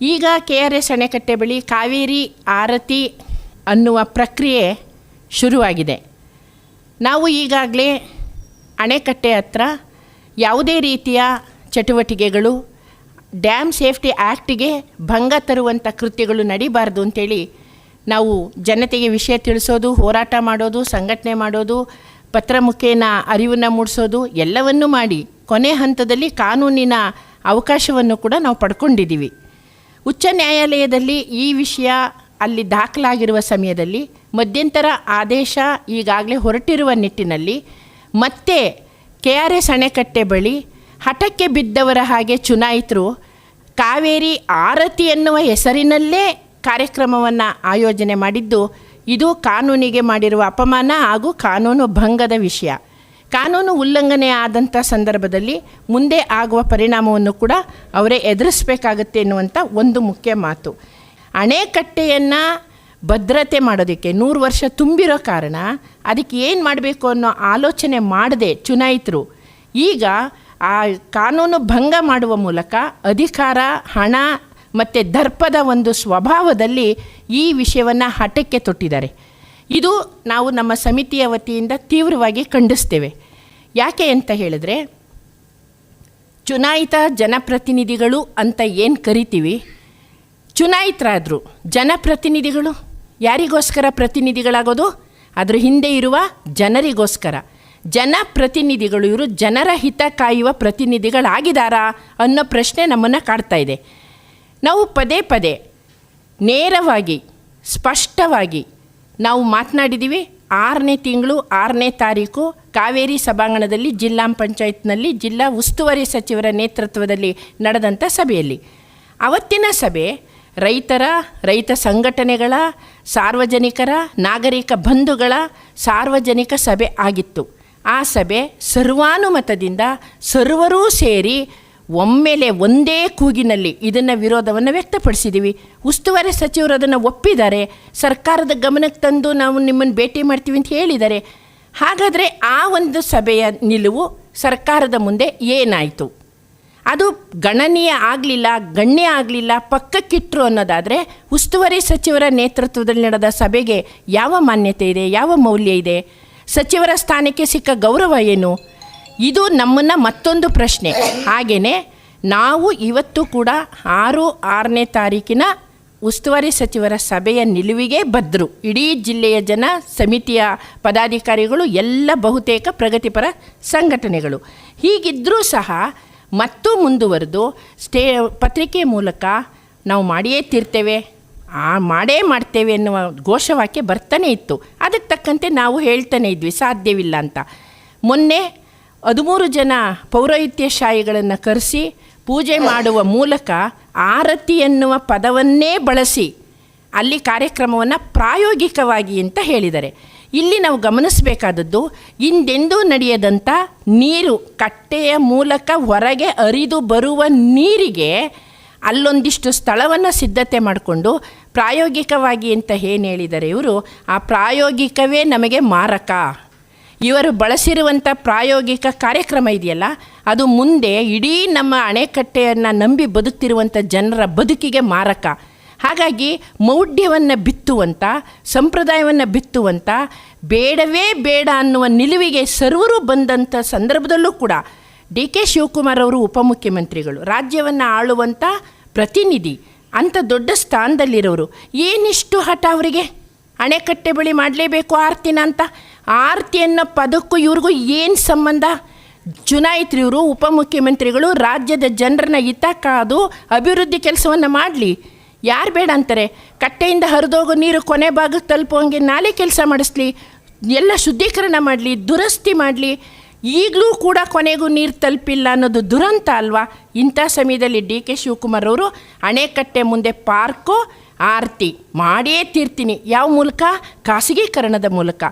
ಈಗ K R S ಅಣೆಕಟ್ಟೆ ಬಳಿ ಕಾವೇರಿ, ಆರತಿ ಅನ್ನುವ ಪ್ರಕ್ರಿಯೆ ಶುರುವಾಗಿದೆ. ನಾವು ಈಗಾಗಲೇ ಅಣೆಕಟ್ಟೆ ಹತ್ರ ಯಾವುದೇ ರೀತಿಯ ಚಟುವಟಿಕೆಗಳು ಡ್ಯಾಮ್ ಸೇಫ್ಟಿ ಆ್ಯಕ್ಟಿಗೆ ಭಂಗ ತರುವಂಥ ಕೃತ್ಯಗಳು ನಡೀಬಾರ್ದು ಅಂತೇಳಿ ನಾವು ಜನತೆಗೆ ವಿಷಯ ತಿಳಿಸೋದು, ಹೋರಾಟ ಮಾಡೋದು, ಸಂಘಟನೆ ಮಾಡೋದು, ಪತ್ರ ಮುಖೇನ ಅರಿವನ್ನು ಮೂಡಿಸೋದು ಎಲ್ಲವನ್ನೂ ಮಾಡಿ ಕೊನೆ ಹಂತದಲ್ಲಿ ಕಾನೂನಿನ ಅವಕಾಶವನ್ನು ಕೂಡ ನಾವು ಪಡ್ಕೊಂಡಿದ್ದೀವಿ. ಉಚ್ಚ ನ್ಯಾಯಾಲಯದಲ್ಲಿ ಈ ವಿಷಯ ಅಲ್ಲಿ ದಾಖಲಾಗಿರುವ ಸಮಯದಲ್ಲಿ ಮಧ್ಯಂತರ ಆದೇಶ ಈಗಾಗಲೇ ಹೊರಟಿರುವ ನಿಟ್ಟಿನಲ್ಲಿ ಮತ್ತೆ ಕೆ ಆರ್ ಎಸ್ ಅಣೆಕಟ್ಟೆ ಬಳಿ ಹಠಕ್ಕೆ ಬಿದ್ದವರ ಹಾಗೆ ಚುನಾಯಿತರು ಕಾವೇರಿ ಆರತಿ ಎನ್ನುವ ಹೆಸರಿನಲ್ಲೇ ಕಾರ್ಯಕ್ರಮವನ್ನು ಆಯೋಜನೆ ಮಾಡಿದ್ದು ಇದು ಕಾನೂನಿಗೆ ಮಾಡಿರುವ ಅಪಮಾನ ಹಾಗೂ ಕಾನೂನು ಭಂಗದ ವಿಷಯ. ಕಾನೂನು ಉಲ್ಲಂಘನೆ ಆದಂಥ ಸಂದರ್ಭದಲ್ಲಿ ಮುಂದೆ ಆಗುವ ಪರಿಣಾಮವನ್ನು ಕೂಡ ಅವರೇ ಎದುರಿಸಬೇಕಾಗತ್ತೆ ಎನ್ನುವಂಥ ಒಂದು ಮುಖ್ಯ ಮಾತು. ಅಣೆಕಟ್ಟೆಯನ್ನು ಭದ್ರತೆ ಮಾಡೋದಕ್ಕೆ ನೂರು ವರ್ಷ ತುಂಬಿರೋ ಕಾರಣ ಅದಕ್ಕೆ ಏನು ಮಾಡಬೇಕು ಅನ್ನೋ ಆಲೋಚನೆ ಮಾಡದೆ ಚುನಾಯಿತರು. ಈಗ ಆ ಕಾನೂನು ಭಂಗ ಮಾಡುವ ಮೂಲಕ ಅಧಿಕಾರ, ಹಣ ಮತ್ತು ದರ್ಪದ ಒಂದು ಸ್ವಭಾವದಲ್ಲಿ ಈ ವಿಷಯವನ್ನು ಹಠಕ್ಕೆ ತೊಟ್ಟಿದ್ದಾರೆ. ಇದು ನಾವು ನಮ್ಮ ಸಮಿತಿಯ ವತಿಯಿಂದ ತೀವ್ರವಾಗಿ ಖಂಡಿಸ್ತೇವೆ. ಯಾಕೆ ಅಂತ ಹೇಳಿದ್ರೆ, ಚುನಾಯಿತ ಜನಪ್ರತಿನಿಧಿಗಳು ಅಂತ ಏನು ಕರಿತೀವಿ? ಚುನಾಯಿತರಾದರು ಜನಪ್ರತಿನಿಧಿಗಳು, ಯಾರಿಗೋಸ್ಕರ ಪ್ರತಿನಿಧಿಗಳಾಗೋದು? ಅದರ ಹಿಂದೆ ಇರುವ ಜನರಿಗೋಸ್ಕರ. ಜನಪ್ರತಿನಿಧಿಗಳು ಇವರು ಜನರ ಹಿತ ಕಾಯುವ ಪ್ರತಿನಿಧಿಗಳಾಗಿದ್ದಾರಾ ಅನ್ನೋ ಪ್ರಶ್ನೆ ನಮ್ಮನ್ನು ಕಾಡ್ತಾ ಇದೆ. ನಾವು ಪದೇ ಪದೇ ನೇರವಾಗಿ, ಸ್ಪಷ್ಟವಾಗಿ ನಾವು ಮಾತನಾಡಿದ್ದೀವಿ ಆರನೇ ತಿಂಗಳು, ಆರನೇ ತಾರೀಕು ಕಾವೇರಿ ಸಭಾಂಗಣದಲ್ಲಿ ಜಿಲ್ಲಾ ಪಂಚಾಯತ್ನಲ್ಲಿ ಜಿಲ್ಲಾ ಉಸ್ತುವಾರಿ ಸಚಿವರ ನೇತೃತ್ವದಲ್ಲಿ ನಡೆದಂಥ ಸಭೆಯಲ್ಲಿ. ಅವತ್ತಿನ ಸಭೆ ರೈತರ, ರೈತ ಸಂಘಟನೆಗಳ, ಸಾರ್ವಜನಿಕರ, ನಾಗರಿಕ ಬಂಧುಗಳ ಸಾರ್ವಜನಿಕ ಸಭೆ ಆಗಿತ್ತು. ಆ ಸಭೆ ಸರ್ವಾನುಮತದಿಂದ ಸರ್ವರೂ ಸೇರಿ ಒಮ್ಮೆಲೆ ಒಂದೇ ಕೂಗಿನಲ್ಲಿ ಇದನ್ನು ವಿರೋಧವನ್ನು ವ್ಯಕ್ತಪಡಿಸಿದ್ದೀವಿ ಉಸ್ತುವಾರಿ ಸಚಿವರು ಅದನ್ನು ಒಪ್ಪಿದ್ದಾರೆ. ಸರ್ಕಾರದ ಗಮನಕ್ಕೆ ತಂದು ನಾವು ನಿಮ್ಮನ್ನು ಭೇಟಿ ಮಾಡ್ತೀವಿ ಅಂತ ಹೇಳಿದ್ದಾರೆ. ಹಾಗಾದರೆ ಆ ಒಂದು ಸಭೆಯ ನಿಲುವು ಸರ್ಕಾರದ ಮುಂದೆ ಏನಾಯಿತು? ಅದು ಗಣನೀಯ ಆಗಲಿಲ್ಲ, ಗಣ್ಯ ಆಗಲಿಲ್ಲ ಪಕ್ಕಕ್ಕಿಟ್ಟರು ಅನ್ನೋದಾದರೆ ಉಸ್ತುವಾರಿ ಸಚಿವರ ನೇತೃತ್ವದಲ್ಲಿ ನಡೆದ ಸಭೆಗೆ ಯಾವ ಮಾನ್ಯತೆ ಇದೆ? ಯಾವ ಮೌಲ್ಯ ಇದೆ? ಸಚಿವರ ಸ್ಥಾನಕ್ಕೆ ಸಿಕ್ಕ ಗೌರವ ಏನು? ಇದು ನಮ್ಮನ್ನು ಮತ್ತೊಂದು ಪ್ರಶ್ನೆ. ಹಾಗೆಯೇ ನಾವು ಇವತ್ತು ಕೂಡ ಆರು, ಆರನೇ ತಾರೀಕಿನ ಉಸ್ತುವಾರಿ ಸಚಿವರ ಸಭೆಯ ನಿಲುವಿಗೆ ಬದ್ದರು ಇಡೀ ಜಿಲ್ಲೆಯ ಜನ, ಸಮಿತಿಯ ಪದಾಧಿಕಾರಿಗಳು, ಎಲ್ಲ ಬಹುತೇಕ ಪ್ರಗತಿಪರ ಸಂಘಟನೆಗಳು. ಹೀಗಿದ್ದರೂ ಸಹ ಮತ್ತೂ ಮುಂದುವರೆದು ಸ್ಟೇ, ಪತ್ರಿಕೆ ಮೂಲಕ ನಾವು ಮಾಡಿಯೇ ತೀರ್ತೇವೆ. ಆ ಮಾಡೇ ಮಾಡ್ತೇವೆ ಎನ್ನುವ ಘೋಷವಾಕ್ಯ ಬರ್ತಾನೆ ಇತ್ತು. ಅದಕ್ಕೆ ತಕ್ಕಂತೆ ನಾವು ಹೇಳ್ತಾನೆ ಇದ್ವಿ, ಸಾಧ್ಯವಿಲ್ಲ ಅಂತ. ಮೊನ್ನೆ ಹದಿಮೂರು ಜನ ಪೌರೋಹಿತ್ಯಶಾಹಿಗಳನ್ನು ಕರೆಸಿ ಪೂಜೆ ಮಾಡುವ ಮೂಲಕ ಆರತಿ ಎನ್ನುವ ಪದವನ್ನೇ ಬಳಸಿ ಅಲ್ಲಿ ಕಾರ್ಯಕ್ರಮವನ್ನು ಪ್ರಾಯೋಗಿಕವಾಗಿ ಅಂತ ಹೇಳಿದ್ದಾರೆ ಇಲ್ಲಿ ನಾವು ಗಮನಿಸಬೇಕಾದದ್ದು, ಹಿಂದೆಂದೂ ನಡೆಯದಂಥ ನೀರು, ಕಟ್ಟೆಯ ಮೂಲಕ ಹೊರಗೆ ಹರಿದು ಬರುವ ನೀರಿಗೆ ಅಲ್ಲೊಂದಿಷ್ಟು ಸ್ಥಳವನ್ನು ಸಿದ್ಧತೆ ಮಾಡಿಕೊಂಡು ಪ್ರಾಯೋಗಿಕವಾಗಿ ಅಂತ ಏನು ಹೇಳಿದ್ದಾರೆ ಇವರು, ಆ ಪ್ರಾಯೋಗಿಕವೇ ನಮಗೆ ಮಾರಕ. ಇವರು ಬಳಸಿರುವಂಥ ಪ್ರಾಯೋಗಿಕ ಕಾರ್ಯಕ್ರಮ ಇದೆಯಲ್ಲ, ಅದು ಮುಂದೆ ಇಡೀ ನಮ್ಮ ಅಣೆಕಟ್ಟೆಯನ್ನು ನಂಬಿ ಬದುಕ್ತಿರುವಂಥ ಜನರ ಬದುಕಿಗೆ ಮಾರಕ. ಹಾಗಾಗಿ ಮೌಢ್ಯವನ್ನು ಬಿತ್ತುವಂಥ ಸಂಪ್ರದಾಯವನ್ನು ಬಿತ್ತುವಂಥ ಬೇಡವೇ ಬೇಡ ಅನ್ನುವ ನಿಲುವಿಗೆ ಸರ್ವರು ಬಂದಂಥ ಸಂದರ್ಭದಲ್ಲೂ ಕೂಡ ಡಿ ಕೆ ಶಿವಕುಮಾರ್ ಅವರು ಉಪಮುಖ್ಯಮಂತ್ರಿಗಳು, ರಾಜ್ಯವನ್ನು ಆಳುವಂಥ ಪ್ರತಿನಿಧಿ, ಅಂಥ ದೊಡ್ಡ ಸ್ಥಾನದಲ್ಲಿರೋರು ಏನಿಷ್ಟು ಹಠ ಅವರಿಗೆ? ಅಣೆಕಟ್ಟೆ ಬಳಿ ಮಾಡಲೇಬೇಕು ಆರ್ತಿನ ಅಂತ ಆರ್ತಿ ಅನ್ನೋ ಪದಕ್ಕೂ ಇವ್ರಿಗೂ ಏನು ಸಂಬಂಧ? ಚುನಾಯಿತರು ಇವರು ಉಪಮುಖ್ಯಮಂತ್ರಿಗಳು, ರಾಜ್ಯದ ಜನರನ್ನ ಹಿತ ಕಾದು ಅಭಿವೃದ್ಧಿ ಕೆಲಸವನ್ನು ಮಾಡಲಿ. ಯಾರು ಬೇಡ ಅಂತಾರೆ? ಕಟ್ಟೆಯಿಂದ ಹರಿದೋಗೋ ನೀರು ಕೊನೆ ಭಾಗಕ್ಕೆ ತಲುಪೋಂಗೆ ನಾಲೆ ಕೆಲಸ ಮಾಡಿಸ್ಲಿ. ಎಲ್ಲ ಶುದ್ಧೀಕರಣ ಮಾಡಲಿ, ದುರಸ್ತಿ ಮಾಡಲಿ. ಈಗಲೂ ಕೂಡ ಕೊನೆಗೂ ನೀರು ತಲುಪಿಲ್ಲ ಅನ್ನೋದು ದುರಂತ ಅಲ್ವಾ? ಇಂಥ ಸಮಯದಲ್ಲಿ ಡಿ ಕೆ ಶಿವಕುಮಾರ್ ಅವರು ಅಣೆಕಟ್ಟೆ ಮುಂದೆ ಪಾರ್ಕು ಆರತಿ ಮಾಡೇ ತೀರ್ತೀನಿ. ಯಾವ ಮೂಲಕ? ಖಾಸಗೀಕರಣದ ಮೂಲಕ.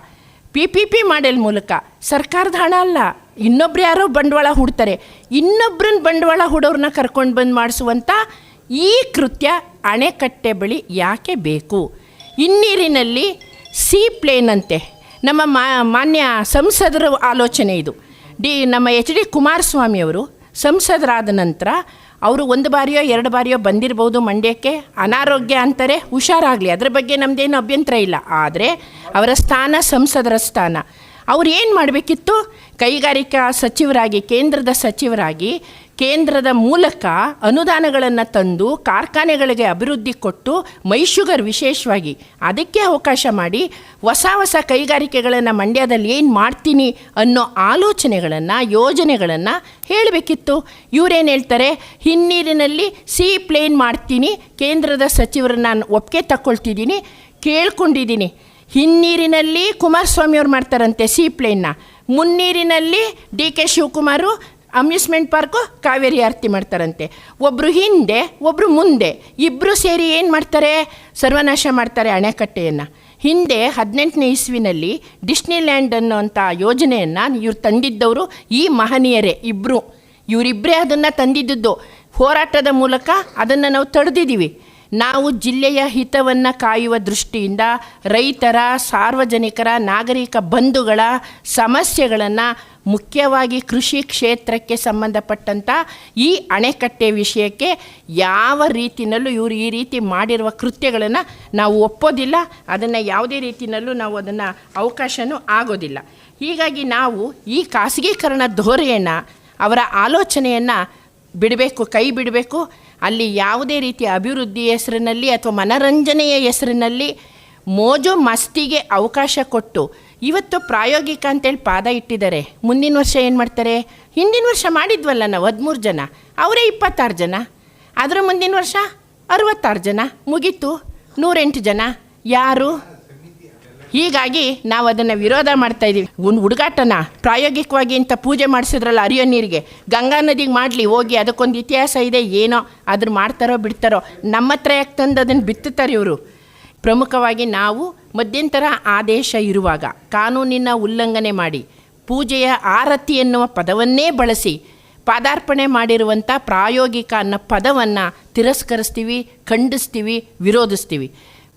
ಪಿ ಪಿ ಪಿ ಮಾಡೆಲ್ ಮೂಲಕ. ಸರ್ಕಾರದ ಹಣ ಅಲ್ಲ. ಇನ್ನೊಬ್ರು ಯಾರೋ ಬಂಡವಾಳ ಹೂಡ್ತಾರೆ. ಇನ್ನೊಬ್ರನ್ನ ಬಂಡವಾಳ ಹೂಡೋರನ್ನ ಕರ್ಕೊಂಡು ಬಂದು ಮಾಡಿಸುವಂಥ ಈ ಕೃತ್ಯ ಅಣೆಕಟ್ಟೆ ಬಳಿ ಯಾಕೆ ಬೇಕು? ಇನ್ನೀರಿನಲ್ಲಿ ಸಿ ಪ್ಲೇನ್ ಅಂತೆ. ನಮ್ಮ ಮಾನ್ಯ ಸಂಸದರ ಆಲೋಚನೆ ಇದು. ಡಿ, ನಮ್ಮ ಎಚ್ ಡಿ ಕುಮಾರಸ್ವಾಮಿಯವರು ಸಂಸದರಾದ ನಂತರ ಅವರು ಒಂದು ಬಾರಿಯೋ, ಎರಡು ಬಾರಿಯೋ ಬಂದಿರ್ಬೋದು ಮಂಡ್ಯಕ್ಕೆ. ಅನಾರೋಗ್ಯ ಅಂತಾರೆ, ಹುಷಾರಾಗಲಿ. ಅದರ ಬಗ್ಗೆ ನಮ್ಮದೇನು ಅಭ್ಯಂತರ ಇಲ್ಲ. ಆದರೆ ಅವರ ಸ್ಥಾನ ಸಂಸದರ ಸ್ಥಾನ. ಅವ್ರು ಏನು ಮಾಡಬೇಕಿತ್ತು? ಕೈಗಾರಿಕಾ ಸಚಿವರಾಗಿ, ಕೇಂದ್ರದ ಸಚಿವರಾಗಿ ಕೇಂದ್ರದ ಮೂಲಕ ಅನುದಾನಗಳನ್ನು ತಂದು ಕಾರ್ಖಾನೆಗಳಿಗೆ ಅಭಿವೃದ್ಧಿ ಕೊಟ್ಟು ಮೈಶುಗರ್ ವಿಶೇಷವಾಗಿ ಅದಕ್ಕೆ ಅವಕಾಶ ಮಾಡಿ ಹೊಸ ಹೊಸ ಕೈಗಾರಿಕೆಗಳನ್ನು ಮಂಡ್ಯದಲ್ಲಿ ಏನು ಮಾಡ್ತೀನಿ ಅನ್ನೋ ಆಲೋಚನೆಗಳನ್ನು, ಯೋಜನೆಗಳನ್ನು ಹೇಳಬೇಕಿತ್ತು. ಇವರೇನು ಹೇಳ್ತಾರೆ? ಹಿನ್ನೀರಿನಲ್ಲಿ ಸಿ ಪ್ಲೇನ್ ಮಾಡ್ತೀನಿ, ಕೇಂದ್ರದ ಸಚಿವರನ್ನ ನಾನು ಒಪ್ಪಿಗೆ ತಕ್ಕೊಳ್ತಿದ್ದೀನಿ, ಕೇಳ್ಕೊಂಡಿದ್ದೀನಿ. ಹಿನ್ನೀರಿನಲ್ಲಿ ಕುಮಾರಸ್ವಾಮಿಯವ್ರು ಮಾಡ್ತಾರಂತೆ ಸಿ ಪ್ಲೇನ್ನ. ಮುನ್ನೀರಿನಲ್ಲಿ D K Shivakumar amusement park Kaveri ಆರತಿ ಮಾಡ್ತಾರಂತೆ. ಒಬ್ಬರು ಹಿಂದೆ ಒಬ್ಬರು ಮುಂದೆ. ಇಬ್ಬರು ಸೇರಿ ಏನು ಮಾಡ್ತಾರೆ? ಸರ್ವನಾಶ ಮಾಡ್ತಾರೆ ಅಣೆಕಟ್ಟೆಯನ್ನು. ಹಿಂದೆ ಹದಿನೆಂಟನೇ ಇಸ್ವಿನಲ್ಲಿ ಡಿಸ್ನಿಲ್ಯಾಂಡ್ ಅನ್ನೋಂಥ ಯೋಜನೆಯನ್ನು ಇವ್ರು ತಂದಿದ್ದವರು ಈ ಮಹನೀಯರೇ ಇಬ್ಬರು ಇವರಿಬ್ಬರೇ ಅದನ್ನು ತಂದಿದ್ದದ್ದು. ಹೋರಾಟದ ಮೂಲಕ ಅದನ್ನು ನಾವು ತಡೆದಿದ್ದೀವಿ. ನಾವು ಜಿಲ್ಲೆಯ ಹಿತವನ್ನು ಕಾಯುವ ದೃಷ್ಟಿಯಿಂದ ರೈತರ, ಸಾರ್ವಜನಿಕರ, ನಾಗರಿಕ ಬಂಧುಗಳ ಸಮಸ್ಯೆಗಳನ್ನು ಮುಖ್ಯವಾಗಿ ಕೃಷಿ ಕ್ಷೇತ್ರಕ್ಕೆ ಸಂಬಂಧಪಟ್ಟಂಥ ಈ ಅಣೆಕಟ್ಟೆ ವಿಷಯಕ್ಕೆ ಯಾವ ರೀತಿಯಲ್ಲೂ ಇವರು ಈ ರೀತಿ ಮಾಡಿರುವ ಕೃತ್ಯಗಳನ್ನು ನಾವು ಒಪ್ಪೋದಿಲ್ಲ. ಅದನ್ನು ಯಾವುದೇ ರೀತಿಯಲ್ಲೂ ನಾವು ಅದನ್ನು ಅವಕಾಶವೂ ಆಗೋದಿಲ್ಲ. ಹೀಗಾಗಿ ನಾವು ಈ ಖಾಸಗೀಕರಣ ಧೋರಣೆಯನ್ನು, ಅವರ ಆಲೋಚನೆಯನ್ನು ಬಿಡಬೇಕು, ಕೈ ಬಿಡಬೇಕು. ಅಲ್ಲಿ ಯಾವುದೇ ರೀತಿಯ ಅಭಿವೃದ್ಧಿ ಹೆಸರಿನಲ್ಲಿ ಅಥವಾ ಮನರಂಜನೆಯ ಹೆಸರಿನಲ್ಲಿ ಮೋಜು ಮಸ್ತಿಗೆ ಅವಕಾಶ ಕೊಟ್ಟು ಇವತ್ತು ಪ್ರಾಯೋಗಿಕ ಅಂತೇಳಿ ಪಾದ ಇಟ್ಟಿದ್ದಾರೆ. ಮುಂದಿನ ವರ್ಷ ಏನು ಮಾಡ್ತಾರೆ? ಹಿಂದಿನ ವರ್ಷ ಮಾಡಿದ್ವಲ್ಲ ನಾವು ಹದಿಮೂರು ಜನ. ಅವರೇ ಇಪ್ಪತ್ತಾರು ಜನ. ಅದರ ಮುಂದಿನ ವರ್ಷ ಅರವತ್ತಾರು ಜನ. ಮುಗೀತು. ನೂರೆಂಟು ಜನ. ಯಾರು? ಹೀಗಾಗಿ ನಾವು ಅದನ್ನು ವಿರೋಧ ಮಾಡ್ತಾ ಇದ್ದೀವಿ ಒಂದು ಹುಡುಗಾಟನ ಪ್ರಾಯೋಗಿಕವಾಗಿ ಇಂಥ ಪೂಜೆ ಮಾಡಿಸಿದ್ರಲ್ಲ ಅರಿಯೋ ನೀರಿಗೆ, ಗಂಗಾ ನದಿಗೆ ಮಾಡಲಿ, ಹೋಗಿ ಅದಕ್ಕೊಂದು ಇತಿಹಾಸ ಇದೆ, ಏನೋ ಅದ್ರ ಮಾಡ್ತಾರೋ ಬಿಡ್ತಾರೋ, ನಮ್ಮ ಹತ್ರ ಯಾಕೆ ತಂದು ಅದನ್ನು ಬಿತ್ತುತ್ತಾರೆ ಇವರು? ಪ್ರಮುಖವಾಗಿ ನಾವು ಮಧ್ಯಂತರ ಆದೇಶ ಇರುವಾಗ ಕಾನೂನಿನ ಉಲ್ಲಂಘನೆ ಮಾಡಿ ಪೂಜೆಯ ಆರತಿ ಎನ್ನುವ ಪದವನ್ನೇ ಬಳಸಿ ಪಾದಾರ್ಪಣೆ ಮಾಡಿರುವಂಥ ಪ್ರಾಯೋಗಿಕ ಅನ್ನೋ ಪದವನ್ನು ತಿರಸ್ಕರಿಸ್ತೀವಿ, ಖಂಡಿಸ್ತೀವಿ, ವಿರೋಧಿಸ್ತೀವಿ.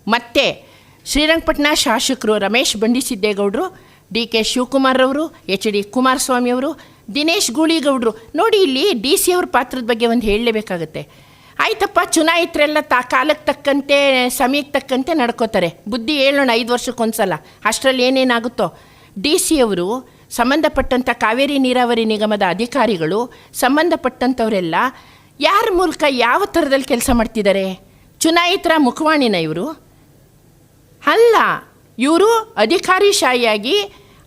ಮತ್ತು ಶ್ರೀರಂಗಪಟ್ಟಣ ಶಾಸಕರು ರಮೇಶ್ ಬಂಡಿಸಿದ್ದೇಗೌಡರು ಡಿ ಕೆ ಶಿವಕುಮಾರ್ ಅವರು ಎಚ್ ಡಿ ಕುಮಾರಸ್ವಾಮಿ ಅವರು ದಿನೇಶ್ ಗೂಳಿಗೌಡರು. ನೋಡಿ ಇಲ್ಲಿ ಡಿ ಸಿ ಅವ್ರ ಪಾತ್ರದ ಬಗ್ಗೆ ಒಂದು ಹೇಳಲೇಬೇಕಾಗತ್ತೆ. ಆಯ್ತಪ್ಪ, ಚುನಾಯಿತರೆಲ್ಲ ತಾ ಕಾಲಕ್ಕೆ ತಕ್ಕಂತೆ, ಸಮಯಕ್ಕೆ ತಕ್ಕಂತೆ ನಡ್ಕೋತಾರೆ. ಬುದ್ಧಿ ಹೇಳೋಣ ಐದು ವರ್ಷಕ್ಕೊಂದ್ಸಲ. ಅಷ್ಟರಲ್ಲಿ ಏನೇನಾಗುತ್ತೋ. ಡಿ ಸಿ ಅವರು ಸಂಬಂಧಪಟ್ಟಂಥ ಕಾವೇರಿ ನೀರಾವರಿ ನಿಗಮದ ಅಧಿಕಾರಿಗಳು, ಸಂಬಂಧಪಟ್ಟಂಥವರೆಲ್ಲ ಯಾರ ಮೂಲಕ ಯಾವ ಥರದಲ್ಲಿ ಕೆಲಸ ಮಾಡ್ತಿದ್ದಾರೆ? ಚುನಾಯಿತರ ಮುಖವಾಣಿನ ಇವರು? ಅಲ್ಲ, ಇವರು ಅಧಿಕಾರಿಶಾಹಿಯಾಗಿ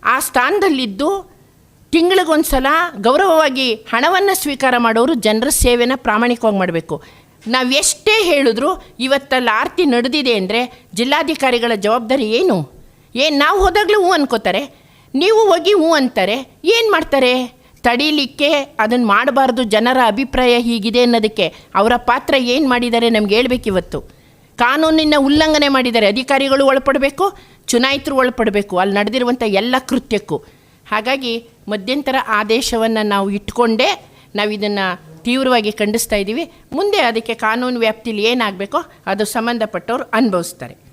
ಆ ಸ್ಥಾನದಲ್ಲಿದ್ದು ತಿಂಗಳಿಗೊಂದ್ಸಲ ಗೌರವವಾಗಿ ಹಣವನ್ನು ಸ್ವೀಕಾರ ಮಾಡೋರು ಜನರ ಸೇವೆನ ಪ್ರಾಮಾಣಿಕವಾಗಿ ಮಾಡಬೇಕು. ನಾವು ಎಷ್ಟೇ ಹೇಳಿದ್ರು ಇವತ್ತಲ್ಲಿ ಆರತಿ ನಡೆದಿದೆ ಅಂದರೆ ಜಿಲ್ಲಾಧಿಕಾರಿಗಳ ಜವಾಬ್ದಾರಿ ಏನು? ಏನು ನಾವು ಹೋದಾಗಲೂ ಹ್ಞೂ ಅನ್ಕೋತಾರೆ? ನೀವು ಹೋಗಿ ಹ್ಞೂ ಅಂತಾರೆ, ಏನು ಮಾಡ್ತಾರೆ? ತಡೀಲಿಕ್ಕೆ ಅದನ್ನು ಮಾಡಬಾರ್ದು ಜನರ ಅಭಿಪ್ರಾಯ ಹೀಗಿದೆ ಅನ್ನೋದಕ್ಕೆ ಅವರ ಪಾತ್ರ ಏನು ಮಾಡಿದ್ದಾರೆ ನಮ್ಗೆ ಹೇಳ್ಬೇಕು ಇವತ್ತು ಕಾನೂನಿನ ಉಲ್ಲಂಘನೆ ಮಾಡಿದ್ದಾರೆ ಅಧಿಕಾರಿಗಳು ಒಳಪಡಬೇಕು, ಚುನಾಯಿತರು ಒಳಪಡಬೇಕು. ಅಲ್ಲಿ ನಡೆದಿರುವಂಥ ಎಲ್ಲ ಕೃತ್ಯಕ್ಕೂ. ಹಾಗಾಗಿ ಮಧ್ಯಂತರ ಆದೇಶವನ್ನು ನಾವು ಇಟ್ಕೊಂಡೇ ನಾವು ಇದನ್ನು ತೀವ್ರವಾಗಿ ಖಂಡಿಸ್ತಾ ಇದ್ದೀವಿ ಮುಂದೆ ಅದಕ್ಕೆ ಕಾನೂನು ವ್ಯಾಪ್ತಿಯಲ್ಲಿ ಏನಾಗಬೇಕೋ ಅದು ಸಂಬಂಧಪಟ್ಟವರು ಅನುಭವಿಸ್ತಾರೆ.